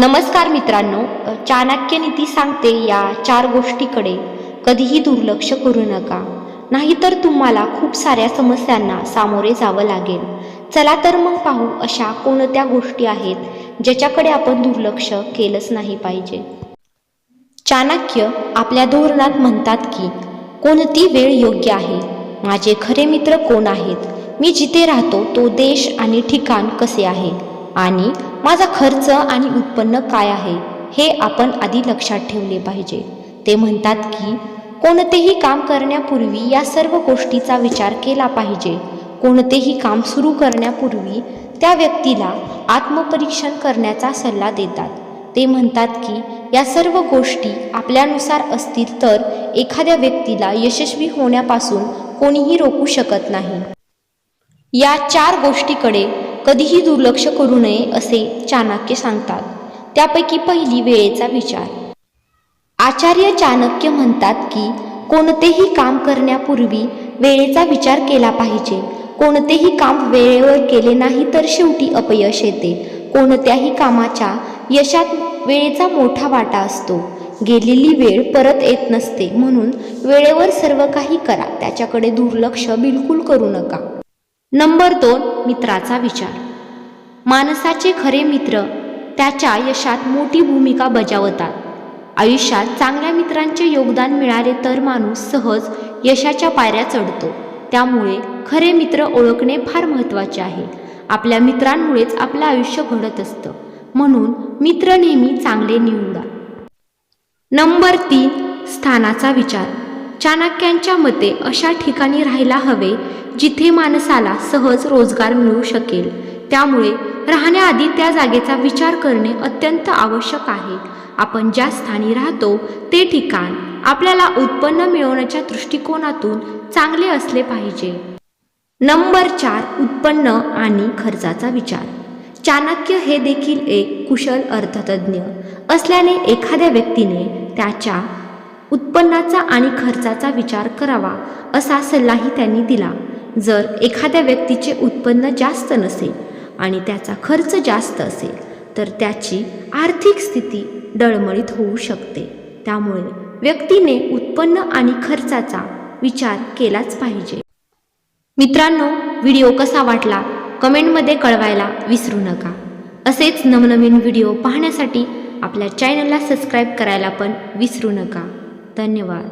नमस्कार मित्रांनो चाणक्य नीती सांगते या चार गोष्टीकडे कधीही दुर्लक्ष करू नका. नाहीतर तुम्हाला खूप साऱ्या समस्यांना सामोरे जावं लागेल. चला तर मग पाहू अशा कोणत्या गोष्टी आहेत ज्याच्याकडे आपण दुर्लक्ष केलंच नाही पाहिजे. चाणक्य आपल्या धोरणात म्हणतात की कोणती वेळ योग्य आहे? माझे खरे मित्र कोण आहेत? मी जिथे राहतो तो देश आणि ठिकाण कसे आहे? आणि माझा खर्च आणि उत्पन्न काय आहे हे आपण आधी लक्षात ठेवले पाहिजे. ते म्हणतात की कोणतेही काम करण्यापूर्वी या सर्व गोष्टीचा विचार केला पाहिजे. कोणतेही काम सुरू करण्यापूर्वी त्या व्यक्तीला आत्मपरीक्षण करण्याचा सल्ला देतात. ते म्हणतात की या सर्व गोष्टी आपल्यानुसार असतील तर एखाद्या व्यक्तीला यशस्वी होण्यापासून कोणीही रोखू शकत नाही. या चार गोष्टीकडे कधीही दुर्लक्ष करू नये असे चाणक्य सांगतात. त्यापैकी पहिली वेळेचा विचार. आचार्य चाणक्य म्हणतात की कोणतेही काम करण्यापूर्वी वेळेचा विचार केला पाहिजे. कोणतेही काम वेळेवर केले नाही तर शेवटी अपयश येते. कोणत्याही कामाच्या यशात वेळेचा मोठा वाटा असतो. गेलेली वेळ परत येत नसते म्हणून वेळेवर सर्व काही करा. त्याच्याकडे दुर्लक्ष बिलकुल करू नका. नंबर दोन मित्राचा विचार. माणसाचे खरे मित्र त्याच्या यशात मोठी भूमिका बजावतात. आयुष्यात चांगल्या मित्रांचे योगदान मिळाले तर माणूस सहज यशाच्या पायऱ्या चढतो. त्यामुळे खरे मित्र ओळखणे फार महत्त्वाचे आहे. आपल्या मित्रांमुळेच आपलं आयुष्य घडत असतं. म्हणून मित्र नेहमी चांगले निवडा. नंबर तीन स्थानाचा विचार. चाणक्यांच्या मते अशा ठिकाणी राहायला हवे जिथे माणसाला सहज रोजगार मिळू शकेल. त्यामुळे राहण्याआधी त्या जागेचा विचार करणे अत्यंत आवश्यक आहे. आपण ज्या स्थानी राहतो ते ठिकाण आपल्याला उत्पन्न मिळवण्याच्या दृष्टिकोनातून चांगले असले पाहिजे. नंबर चार उत्पन्न आणि खर्चाचा विचार. चाणक्य हे देखील एक कुशल अर्थतज्ज्ञ असल्याने एखाद्या व्यक्तीने त्याच्या उत्पन्नाचा आणि खर्चाचा विचार करावा असा सल्लाही त्यांनी दिला. जर एखाद्या व्यक्तीचे उत्पन्न जास्त नसेल आणि त्याचा खर्च जास्त असेल तर त्याची आर्थिक स्थिती डळमळीत होऊ शकते. त्यामुळे व्यक्तीने उत्पन्न आणि खर्चाचा विचार केलाच पाहिजे. मित्रांनो व्हिडिओ कसा वाटला? कमेंटमध्ये कळवायला विसरू नका. असेच नवनवीन व्हिडिओ पाहण्यासाठी आपल्या चॅनलला सबस्क्राईब करायला पण विसरू नका. धन्यवाद.